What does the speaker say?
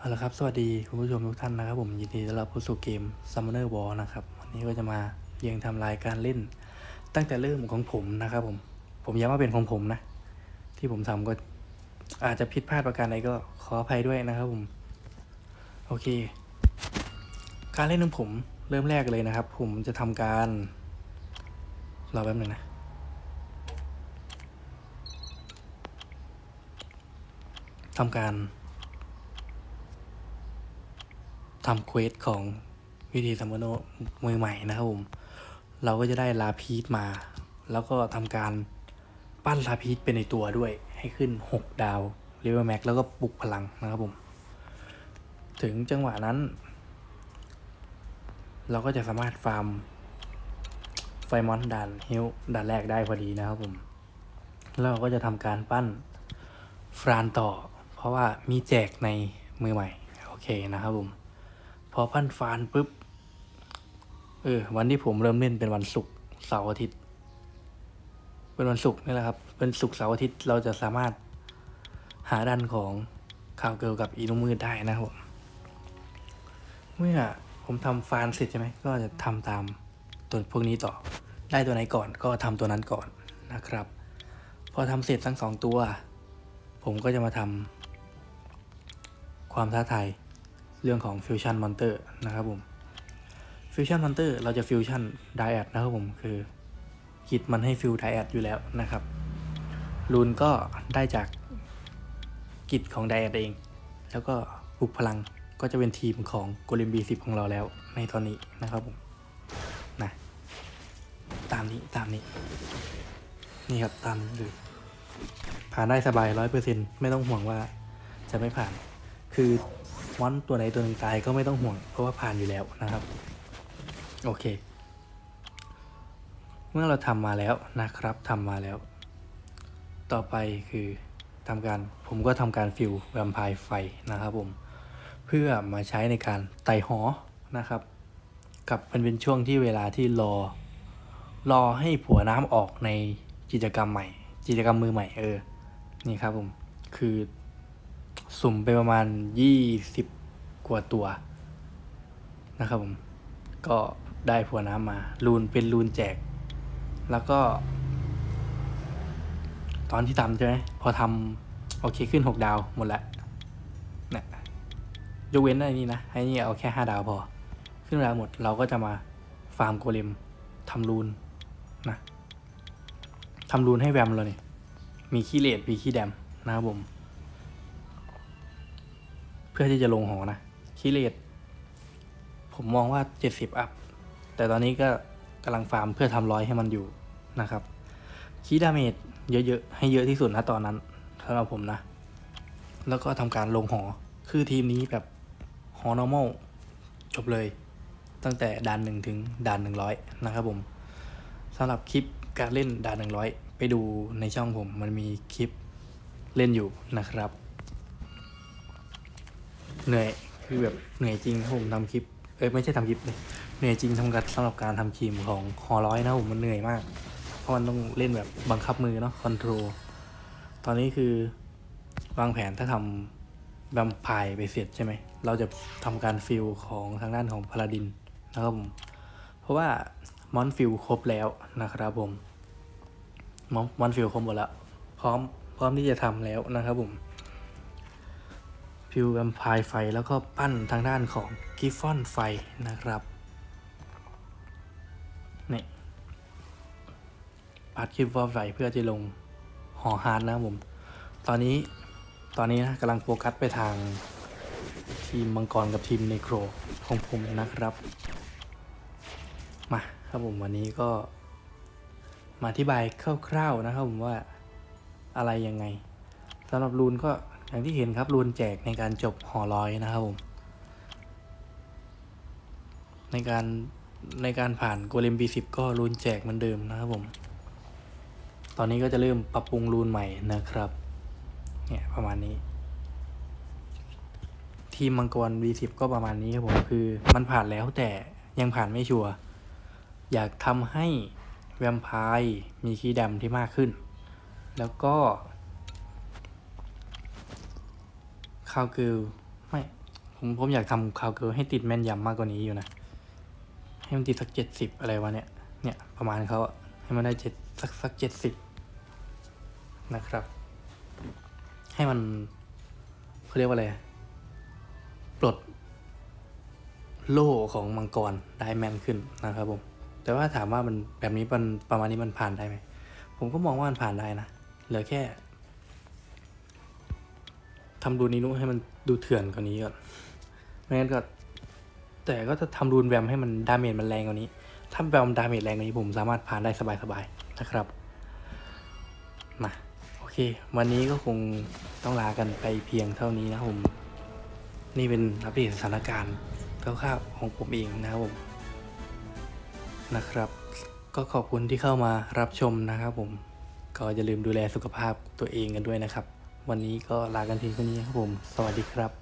เอาละครับ สวัสดีคุณผู้ชมทุกท่านนะครับ ผมยินดีต้อนรับเข้าสู่เกม Summoner War นะครับ วันนี้ก็จะมาเรียงทำลายการเล่น ตั้งแต่เริ่มของผมนะครับผม ผมย้ำว่าเป็นของผมนะ ที่ผมทำก็อาจจะผิดพลาดประการใดก็ขออภัยด้วยนะครับผม โอเค การเล่นของผมเริ่มแรกเลยนะครับ ผมจะทำการรอแป๊บหนึ่งนะทำการ ทำเควสของวิธีซัมโนมือใหม่นะครับผม เราก็จะได้ลาพีทมา แล้วก็ทำการปั้นลาพีทเป็นในตัวด้วย ให้ขึ้น 6 ดาวเลเวลแม็กแล้วก็ปลุกพลังนะครับผม ถึงจังหวะนั้น เราก็จะสามารถฟาร์มไฟมอนด่านฮิลด่านแรกได้พอดีนะครับผม แล้วเราก็จะทำการปั้นฟรานต่อ เพราะว่ามีแจกในมือใหม่ โอเคนะครับผม อพันฟานปุ๊บ เออ วันที่ผมเริ่มเล่นเป็นวันศุกร์เสาร์อาทิตย์ เป็นวันศุกร์นี่แหละครับ เป็นศุกร์เสาร์อาทิตย์เราจะสามารถหาดันของข่าวเกิลกับอีนุมืดได้นะครับผมเมื่อผมทำฟานเสร็จใช่ไหมก็จะทำตามตัวพวกนี้ต่อ ได้ตัวไหนก่อนก็ทำตัวนั้นก่อนนะครับ พอทำเสร็จทั้งสองตัว ผมก็จะมาทำความท้าทาย เรื่องของฟิวชั่นมอนเตอร์นะครับผมฟิวชั่นมอนเตอร์เราจะฟิวชั่นไดแอดนะครับผมคือกิจมันให้ฟิวไดแอดอยู่แล้วนะครับรูนก็ได้จากกิจของไดแอดเอง แล้วก็ปลุกพลังก็จะเป็นทีมของโกลิมบีสิบของเราแล้วในตอนนี้นะครับผมนะตามนี้ตามนี้ นี่ครับตามนี้เลยผ่านได้สบายร้อยเปอร์เซ็นไม่ต้องห่วงว่าจะไม่ผ่าน คือ มอนตัวไหนตัวหนึ่งตายก็ไม่ต้องห่วง เพราะว่าผ่านอยู่แล้วนะครับ โอเค เมื่อเราทำมาแล้วนะครับทำมาแล้ว ต่อไปคือทำการผมก็ทำการฟิวแวมไพร์ไฟนะครับผม เพื่อมาใช้ในการไต่หอนะครับ กับมันเป็นช่วงที่เวลาที่รอ รอให้ผัวน้ำออกในกิจกรรมใหม่ กิจกรรมมือใหม่เออ นี่ครับผม คือ สุ่มไปประมาณยี่สิบกว่าตัวนะครับผม ก็ได้ผัวน้ำมา รูนเป็นรูนแจก แล้วก็ ตอนที่ทำใช่ไหมพอทำโอเคขึ้นหกดาวหมดแล้วเนี่ยยกเว้นไอ้นี่นะไอ้นี่เอาแค่ห้าดาวพอ ขึ้นดาวหมดเราก็จะมาฟาร์มโกเลมทำรูนนะทำรูนให้แวมเราเนี่ยมีขี้เลดมีขี้แดมนะครับผม พื่อที่จะลงหอนะขี้เลดผมมองว่าเจ็ดสิบอัพ แต่ตอนนี้ก็กำลังฟาร์มเพื่อทำร้อยให้มันอยู่นะครับคีดาเมจเยอะๆ ให้เยอะที่สุดนะตอนนั้นสำหรับผมนะ แล้วก็ทำการลงหอ คือทีมนี้แบบหอ normal จบเลย ตั้งแต่ด่านหนึ่งถึงด่านหนึ่งร้อยนะครับผมสำหรับคลิปการเล่นด่านหนึ่งร้อยไปดูในช่องผมมันมีคลิปเล่นอยู่นะครับ เหนื่อยคือแบบเหนื่อยจริงผมทำคลิป เอ้ยไม่ใช่ทำคลิปเลยเหนื่อยจริงทำกับสำหรับการทำครีมของฮอร้อยนะผมมันเหนื่อยมาก เพราะมันต้องเล่นแบบบังคับมือเนาะคอนโทรลตอนนี้คือวางแผนถ้าทำแวมไพร์ไปเสร็จใช่ไหม เราจะทำการฟิลของทางด้านของพาลาดินนะครับผม เพราะว่ามอนฟิลครบแล้วนะครับผมมอนมอนฟิลครบหมดแล้ว พร้อมพร้อมที่จะทำแล้วนะครับผม ฟิวแวมไพร์ไฟแล้วก็ปั้นทางด้านของกิฟฟอนไฟนะครับนี่ปัดกิฟฟอนไฟเพื่อจะลงหอฮาร์ดนะผม ตอนนี้ตอนนี้นะกำลังโฟกัสไปทางทีมมังกรกับทีมเนโครของผมนะครับ มาครับผมวันนี้ก็ มาอธิบายคร่าวๆนะครับผมว่าอะไรยังไงสำหรับรูนก็ อย่างที่เห็นครับรูนแจกในการจบหอร้อยนะครับผมในการในการผ่านโกเลมบีสิบก็รูนแจกเหมือนเดิมนะครับผม ตอนนี้ก็จะเริ่มปรับปรุงรูนใหม่นะครับ เนี่ยประมาณนี้ ทีมมังกร V10 ก็ประมาณนี้ครับผมคือมันผ่านแล้วแต่ยังผ่านไม่ชัวร์อยากทำให้แวมไพร์มีคีย์ดำที่มากขึ้น แล้วก็ ข้าวกิลไม่ผมผมอยากทำคาวเกิลให้ติดแม่นยำมากกว่านี้อยู่นะ ให้มันติดสักเจ็ดสิบอะไรวะเนี่ย เนี่ยประมาณเขาอะให้มันได้เจ็ดสักสักเจ็ดสิบนะครับ ให้มันเขาเรียกว่าอะไร ปลดโล่ของมังกรได้แม่นขึ้นนะครับผม แต่ว่าถามว่ามันแบบนี้มันประมาณนี้มันผ่านได้ไหม ผมก็มองว่ามันผ่านได้นะ เหลือแค่ ทำดูนินุให้มันดูเถื่อนกว่านี้ก่อนไม่งั้นก็ แต่ก็จะทำรูนแวมให้มันดาเมจมันแรงกว่านี้ ถ้าแวมดาเมจแรงกว่านี้ผมสามารถผ่านได้สบายๆนะครับ มาโอเค วันนี้ก็คงต้องลากันไปเพียงเท่านี้นะผม นี่เป็นอัปเดตสถานการณ์คร่าวๆของผมเองนะครับผมนะครับ ก็ขอบคุณที่เข้ามารับชมนะครับผม ก็อย่าลืมดูแลสุขภาพตัวเองกันด้วยนะครับ วันนี้ก็ลากันเพียงเท่านี้ครับผม สวัสดีครับ